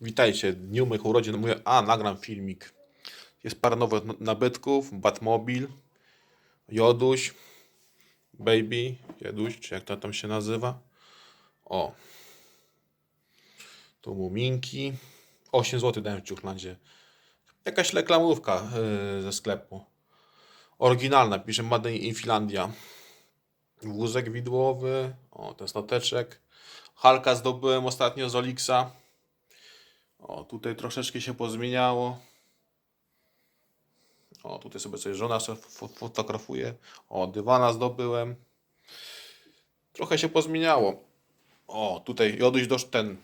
Witajcie, dniu moich urodzin. Mówię, a nagram filmik. Jest parę nowych nabytków. Batmobil, Joduś, Baby, Joduś, czy jak to tam się nazywa. O. Tu muminki. 8 zł dałem w Ciuchlandzie. Jakaś reklamówka yy, ze sklepu. Oryginalna, pisze Made in Finlandia. Wózek widłowy. O, ten stateczek. Halka zdobyłem ostatnio z Olixa. O, tutaj troszeczkę się pozmieniało. O, tutaj sobie coś żona fotografuje. O, dywana zdobyłem. Trochę się pozmieniało. O, tutaj Joduś do ten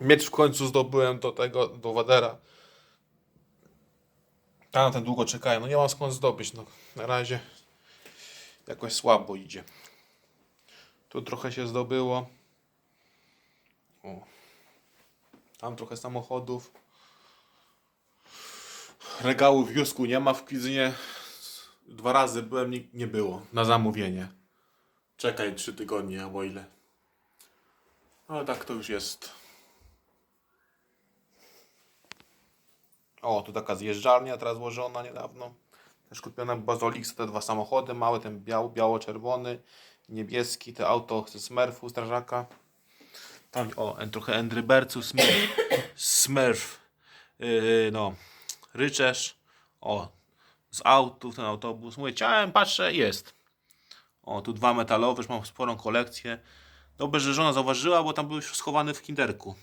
miecz w końcu zdobyłem do tego, do Wadera. Tam ten długo czekają. No nie mam skąd zdobyć. No, na razie jakoś słabo idzie. Tu trochę się zdobyło. O. Tam trochę samochodów. Regału w nie ma w Kwizynie. Dwa razy byłem, nie, było. Na zamówienie. Czekaj trzy tygodnie albo ile. Ale tak to już jest. O, tu taka zjeżdżalnia teraz złożona niedawno. Też kupiona Bazolix, te dwa samochody małe, ten biały, biało-czerwony, niebieski, te auto ze Smurfu, strażaka. Tam, o, trochę Andry Bercu, Smurf, Smurf, yy, no, Ryczesz, o, z autów, ten autobus. Mówię, chciałem, patrzę, jest. O, tu dwa metalowe, już mam sporą kolekcję. Dobrze, że żona zauważyła, bo tam był już schowany w kinderku.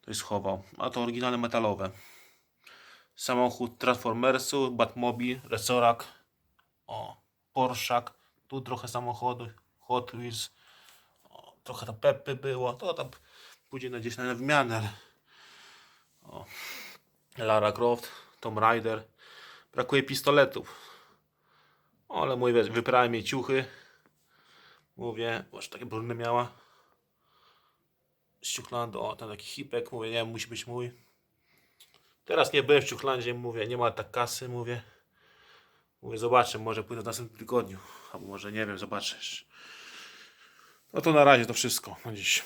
To jest schował. A to oryginalne metalowe. Samochód Transformersu, Batmobil, Resorak. O, Porszak. Tu trochę samochodów. Hot Wheels. Trochę tam Peppy było. To tam pójdzie na gdzieś na wymianę. O. Lara Croft, Tomb Raider. Brakuje pistoletów. Ale mój wiesz, wyprałem jej ciuchy. Mówię, może takie brudne miała. Z Ciuchlandu, o, ten taki hipek, mówię, nie, musi być mój. Teraz nie byłem w Ciuchlandzie, mówię, nie ma tak kasy, mówię. Mówię, zobaczę, może pójdę w następnym tygodniu. Albo może nie wiem, zobaczysz. No to na razie to wszystko na dziś.